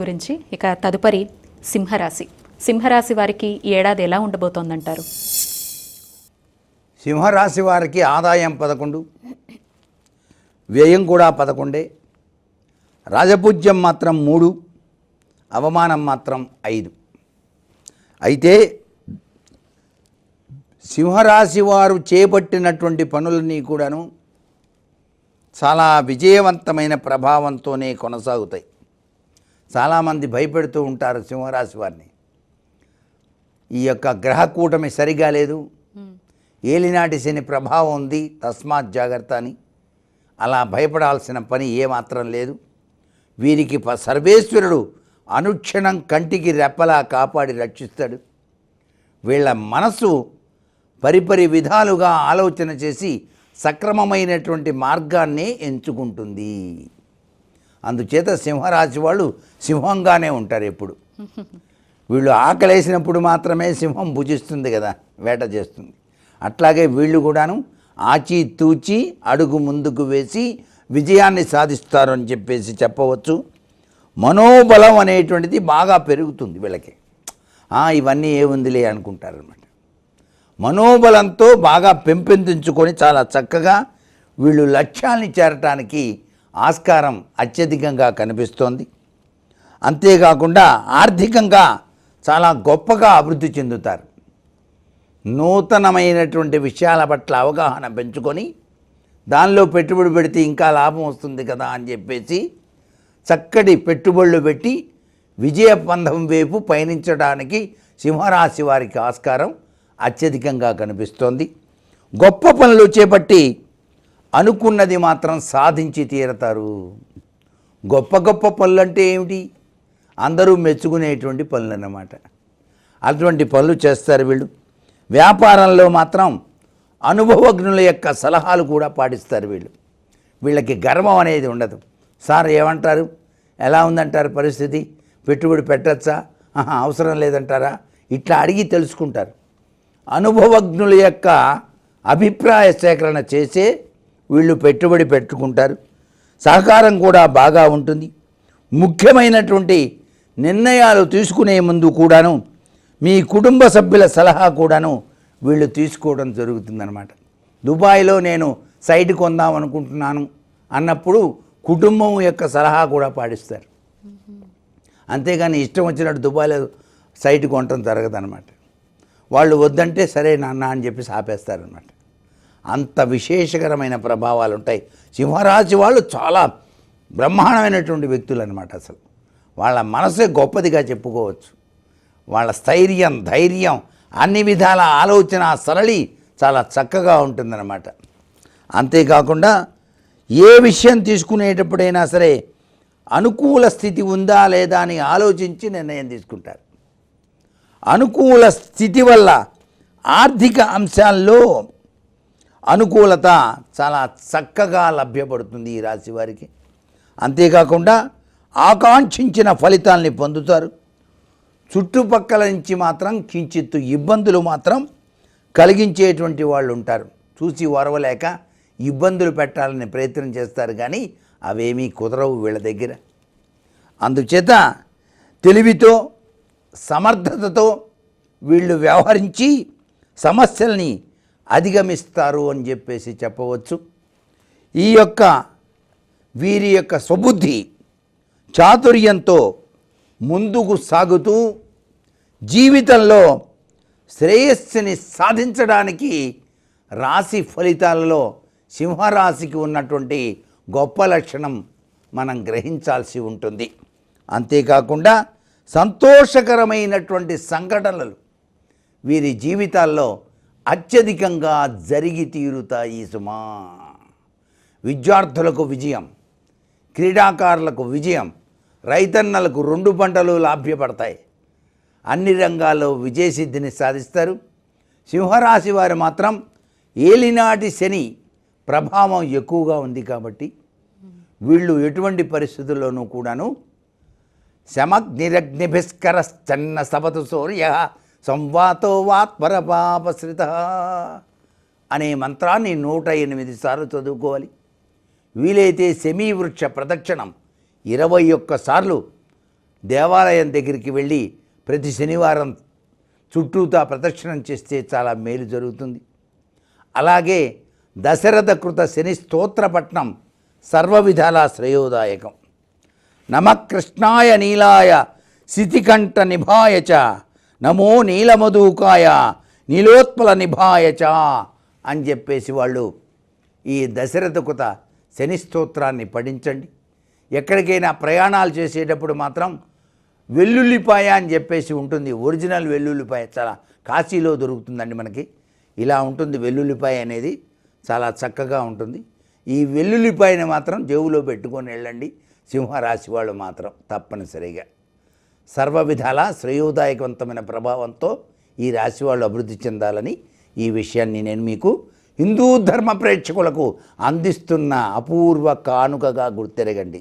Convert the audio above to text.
గురించి ఇక తదుపరి సింహరాశి. సింహరాశి వారికి ఈ ఏడాది ఎలా ఉండబోతోందంటారు? సింహరాశి వారికి ఆదాయం పదకొండు వ్యయం కూడా పదకొండే రాజపూజ్యం మాత్రం మూడు అవమానం మాత్రం ఐదు. అయితే సింహరాశి వారు చేపట్టినటువంటి పనులన్నీ కూడాను చాలా విజయవంతమైన ప్రభావంతోనే కొనసాగుతాయి. చాలామంది భయపెడుతూ ఉంటారు సింహరాశి వారిని. ఈ యొక్క గ్రహ కూటమి సరిగా లేదు ఏలినాటి శని ప్రభావం ఉంది తస్మాత్ జాగ్రత్త అని. అలా భయపడాల్సిన పని ఏమాత్రం లేదు. వీరికి సర్వేశ్వరుడు అనుక్షణం కంటికి రెప్పలా కాపాడి రక్షిస్తాడు. వీళ్ళ మనసు పరిపరి విధాలుగా ఆలోచన చేసి సక్రమమైనటువంటి మార్గాన్నే ఎంచుకుంటుంది. అందుచేత సింహరాశి వాళ్ళు సింహంగానే ఉంటారు ఎప్పుడు. వీళ్ళు ఆకలేసినప్పుడు మాత్రమే సింహం భుజిస్తుంది కదా వేట చేస్తుంది. అట్లాగే వీళ్ళు కూడాను ఆచి తూచి అడుగు ముందుకు వేసి విజయాన్ని సాధిస్తారు అని చెప్పేసి చెప్పవచ్చు. మనోబలం అనేటువంటిది బాగా పెరుగుతుంది వీళ్ళకి. ఇవన్నీ ఏముందిలే అనుకుంటారనమాట మనోబలంతో బాగా పెంపొందించుకొని చాలా చక్కగా వీళ్ళు లక్ష్యాన్ని చేరటానికి ఆస్కారం అత్యధికంగా కనిపిస్తోంది. అంతేకాకుండా ఆర్థికంగా చాలా గొప్పగా అభివృద్ధి చెందుతారు. నూతనమైనటువంటి విషయాల పట్ల అవగాహన పెంచుకొని దానిలో పెట్టుబడి పెడితే ఇంకా లాభం వస్తుంది కదా అని చెప్పేసి చక్కటి పెట్టుబడులు పెట్టి విజయ పంధం వైపు పయనించడానికి సింహరాశి వారికి ఆస్కారం అత్యధికంగా కనిపిస్తోంది. గొప్ప పనులు చేపట్టి అనుకున్నది మాత్రం సాధించి తీరతారు. గొప్ప గొప్ప పనులు అంటే ఏమిటి? అందరూ మెచ్చుకునేటువంటి పనులు అన్నమాట అటువంటి పనులు చేస్తారు వీళ్ళు. వ్యాపారంలో మాత్రం అనుభవజ్ఞుల యొక్క సలహాలు కూడా పాటిస్తారు వీళ్ళు. వీళ్ళకి గర్వం అనేది ఉండదు. సార్ ఏమంటారు? ఎలా ఉందంటారు పరిస్థితి? పెట్టుబడి పెట్టచ్చా? ఆహా, అవసరం లేదంటారా? ఇట్లా అడిగి తెలుసుకుంటారు. అనుభవజ్ఞుల యొక్క అభిప్రాయ సేకరణ చేసే వీళ్ళు పెట్టుబడి పెట్టుకుంటారు. సహకారం కూడా బాగా ఉంటుంది. ముఖ్యమైనటువంటి నిర్ణయాలు తీసుకునే ముందు కూడాను మీ కుటుంబ సభ్యుల సలహా కూడాను వీళ్ళు తీసుకోవడం జరుగుతుందన్నమాట. దుబాయ్లో నేను సైట్ కొందాం అనుకుంటున్నాను అన్నప్పుడు కుటుంబం యొక్క సలహా కూడా పాటిస్తారు. అంతేగాని ఇష్టం వచ్చినట్టు దుబాయ్లో సైట్ కొనటం జరగదన్నమాట. వాళ్ళు వద్దంటే సరే నాన్న అని చెప్పేసి ఆపేస్తారనమాట అంత విశేషకరమైన ప్రభావాలు ఉంటాయి సింహరాశి వాళ్ళు చాలా బ్రహ్మాండమైనటువంటి వ్యక్తులు అనమాట అసలు. వాళ్ళ మనసే గొప్పదిగా చెప్పుకోవచ్చు. వాళ్ళ స్థైర్యం ధైర్యం అన్ని విధాల ఆలోచన సరళి చాలా చక్కగా ఉంటుందన్నమాట. అంతేకాకుండా ఏ విషయం తీసుకునేటప్పుడైనా సరే అనుకూల స్థితి ఉందా లేదా అని ఆలోచించి నిర్ణయం తీసుకుంటారు. అనుకూల స్థితి వల్ల ఆర్థిక అంశాల్లో అనుకూలత చాలా చక్కగా లభ్యపడుతుంది ఈ రాశి వారికి. అంతేకాకుండా ఆకాంక్షించిన ఫలితాల్ని పొందుతారు. చుట్టుపక్కల నుంచి మాత్రం కించిత్తు ఇబ్బందులు మాత్రం కలిగించేటువంటి వాళ్ళు ఉంటారు. చూసి వరవలేక ఇబ్బందులు పెట్టాలని ప్రయత్నం చేస్తారు కానీ అవేమీ కుదరవు వీళ్ళ దగ్గర. అందుచేత తెలివితో సమర్థతతో వీళ్ళు వ్యవహరించి సమస్యల్ని అధిగమిస్తారు అని చెప్పేసి చెప్పవచ్చు. ఈ యొక్క వీరి యొక్క స్వబుద్ధి చాతుర్యంతో ముందుకు సాగుతూ జీవితంలో శ్రేయస్సుని సాధించడానికి రాశి ఫలితాలలో సింహరాశికి ఉన్నటువంటి గొప్ప లక్షణం మనం గ్రహించాల్సి ఉంటుంది. అంతేకాకుండా సంతోషకరమైనటువంటి సంఘటనలు వీరి జీవితాల్లో అత్యధికంగా జరిగి తీరుతాయి సుమా. విద్యార్థులకు విజయం క్రీడాకారులకు విజయం రైతన్నలకు రెండు పంటలు లాభ్యపడతాయి. అన్ని రంగాల్లో విజయసిద్ధిని సాధిస్తారు. సింహరాశి వారు మాత్రం ఏలినాటి శని ప్రభావం ఎక్కువగా ఉంది కాబట్టి వీళ్ళు ఎటువంటి పరిస్థితుల్లోనూ కూడాను శమగ్నిరగ్నిభిస్కరశ్చన్న సపతు సూర్య సంవాతో వాత్పరపాపశ్రిత అనే మంత్రాన్ని నూట ఎనిమిది సార్లు చదువుకోవాలి. వీలైతే సెమీ వృక్ష ప్రదక్షిణం ఇరవై ఒక్క సార్లు దేవాలయం దగ్గరికి వెళ్ళి ప్రతి శనివారం చుట్టూతా ప్రదక్షిణం చేస్తే చాలా మేలు జరుగుతుంది. అలాగే దశరథ కృత శని స్తోత్రపట్నం సర్వ విధాల శ్రేయోదాయకం నమకృష్ణాయ నీలాయ శితికంఠ నిభాయ చ నమో నీలమధుకాయ నీలోత్పల నిభాయ చ అని చెప్పేసి వాళ్ళు ఈ దశరథ కృత శని స్తోత్రాన్ని పఠించండి. ఎక్కడికైనా ప్రయాణాలు చేసేటప్పుడు మాత్రం వెల్లుల్లిపాయ అని చెప్పేసి ఉంటుంది. ఒరిజినల్ వెల్లుల్లిపాయ చాలా కాశీలో దొరుకుతుందండి మనకి. ఇలా ఉంటుంది వెల్లుల్లిపాయ అనేది చాలా చక్కగా ఉంటుంది. ఈ వెల్లుల్లిపాయని మాత్రం జేబులో పెట్టుకొని వెళ్ళండి. సింహరాశి వాళ్ళు మాత్రం తప్పనిసరిగా. సర్వ విధాల శ్రేయోదాయకవంతమైన ప్రభావంతో ఈ రాశి వాళ్ళు అభివృద్ధి చెందాలని ఈ విషయాన్ని నేను మీకు హిందూ ధర్మ ప్రేక్షకులకు అందిస్తున్న అపూర్వ కానుకగా గుర్తెరగండి.